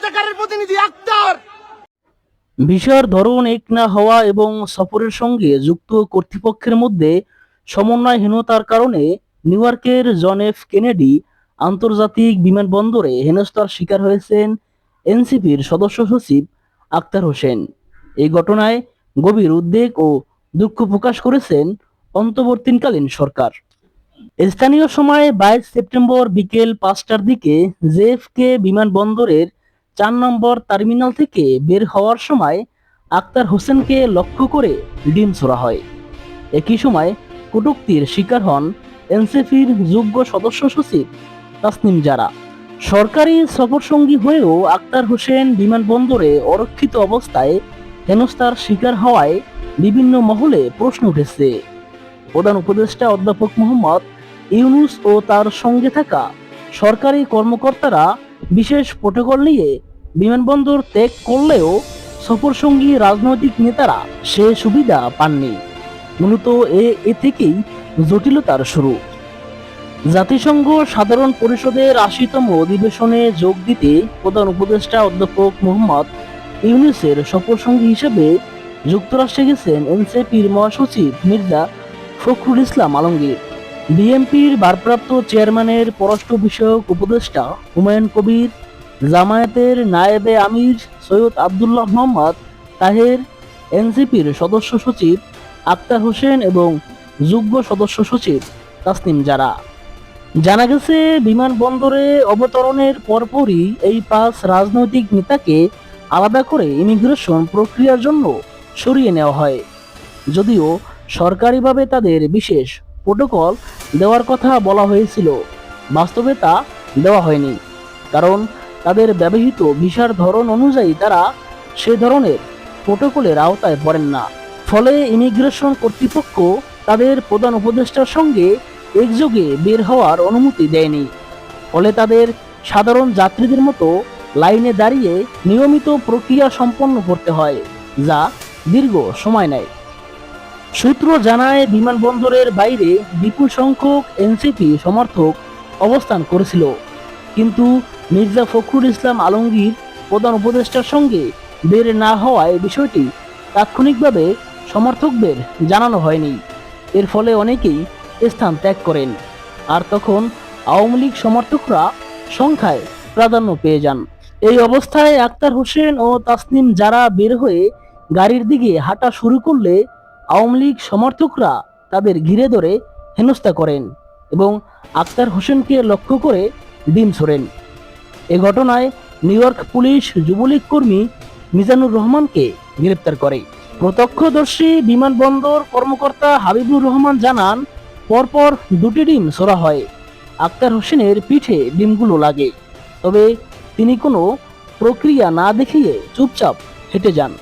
রাজাকারের প্রতিনিধি আক্তার। ভিসার ধরন এক না হওয়া এবং সফরের সঙ্গে যুক্ত কর্তৃপক্ষের মধ্যে সমন্বয়হীনতার কারণে নিউ ইয়র্কের জন এফ কেনেডি আন্তর্জাতিক বিমানবন্দরে হেনস্থার শিকার হয়েছেন এনসিপির সদস্য সচিব আক্তার হোসেন। এই ঘটনায় গভীর উদ্বেগ ও দুঃখ প্রকাশ করেছেন অন্তর্বর্তীকালীন সরকার। স্থানীয় সময়ে বাইশ সেপ্টেম্বর বিকেল পাঁচটার দিকে জেএফকে বিমানবন্দরের চার নম্বর টার্মিনাল থেকে বের হওয়ার সময় আক্তার হোসেনকে লক্ষ্য করে ডিম ছোড়া হয়। একই সময় কটুক্তির শিকার হন এনসিপির যোগ্য সদস্য সচিব তাসনিম জারা। সরকারি সফরসঙ্গী হয়েও আক্তার হোসেন বিমানবন্দরে অরক্ষিত অবস্থায় হেনস্তার শিকার হওয়ায় বিভিন্ন মহলে প্রশ্ন উঠেছে। প্রধান উপদেষ্টা অধ্যাপক মোহাম্মদ ইউনুস ও তার সঙ্গে থাকা সরকারি কর্মকর্তারা বিশেষ প্রোটোকল নিয়ে বিমানবন্দর ত্যাগ করলেও সফরসঙ্গী রাজনৈতিক নেতারা সে সুবিধা পাননি। মূলত এ এ থেকেই জটিলতার শুরু। জাতিসংঘ সাধারণ পরিষদের আশিতম অধিবেশনে যোগ দিতে প্রধান উপদেষ্টা অধ্যাপক মোহাম্মদ ইউনুসের সফরসঙ্গী হিসেবে যুক্তরাষ্ট্রে গেছেন এনসিপির মহাসচিব মির্জা ফখরুল ইসলাম আলমগীর। বিএনপির ভারপ্রাপ্ত চেয়ারম্যানের পররাষ্ট্র বিষয়ক উপদেষ্টা হুমায়ুন কবির জামায়াতের নায়েবে আমির সৈয়দ আবদুল্লাহ মোহাম্মদ, তাহের এনসিপির সদস্য সচিব আক্তার হোসেন এবং যুগ্ম সদস্য সচিব তাসনিম জারা। জানা গেছে, বিমানবন্দরে অবতরণের পরপরই এই পাঁচ রাজনৈতিক নেতাকে আলাদা করে ইমিগ্রেশন প্রক্রিয়ার জন্য সরিয়ে নেওয়া হয়। যদিও সরকারিভাবে তাদের বিশেষ প্রোটোকল দেওয়ার কথা বলা হয়েছিল, বাস্তবে তা দেওয়া হয়নি। কারণ তাদের ব্যবহৃত ভিসার ধরন অনুযায়ী তারা সে ধরনের প্রোটোকলের আওতায় পড়েন না। ফলে ইমিগ্রেশন কর্তৃপক্ষ তাদের প্রধান উপদেষ্টার সঙ্গে একযোগে বের হওয়ার অনুমতি দেয়নি। ফলে তাদের সাধারণ যাত্রীদের মতো লাইনে দাঁড়িয়ে নিয়মিত প্রক্রিয়া সম্পন্ন করতে হয়, যা দীর্ঘ সময় নেয়। সূত্র জানায়, বিমানবন্দরের বাইরে বিপুল সংখ্যক এনসিপি সমর্থক অবস্থান করেছিল। কিন্তু মির্জা ফখরুল ইসলাম আলমগীর প্রধান উপদেষ্টার সঙ্গে বের না হওয়ায় বিষয়টি তাৎক্ষণিকভাবে সমর্থকদের জানানো হয়নি। এর ফলে অনেকেই স্থান ত্যাগ করেন। আর তখন আওয়ামী লীগ সমর্থকরা সংখ্যায় প্রাধান্য পেয়ে যান। এই অবস্থায় আক্তার হোসেন ও তাসনিম যারা বের হয়ে গাড়ির দিকে হাঁটা শুরু করলে আওয়ামী লীগ সমর্থকরা তাদের ঘিরে ধরে হেনস্থা করেন এবং আক্তার হোসেনকে লক্ষ্য করে ডিম ছোড়েন। এ ঘটনায় নিউ ইয়র্ক পুলিশ যুবলীগ কর্মী মিজানুর রহমানকে গ্রেপ্তার করে। প্রত্যক্ষদর্শী বিমানবন্দর কর্মকর্তা হাবিবুর রহমান জানান, পরপর দুটি ডিম ছোড়া হয়। আক্তার হোসেনের পিঠে ডিমগুলো লাগে। তবে তিনি কোনো প্রক্রিয়া না দেখিয়ে চুপচাপ হেঁটে যান।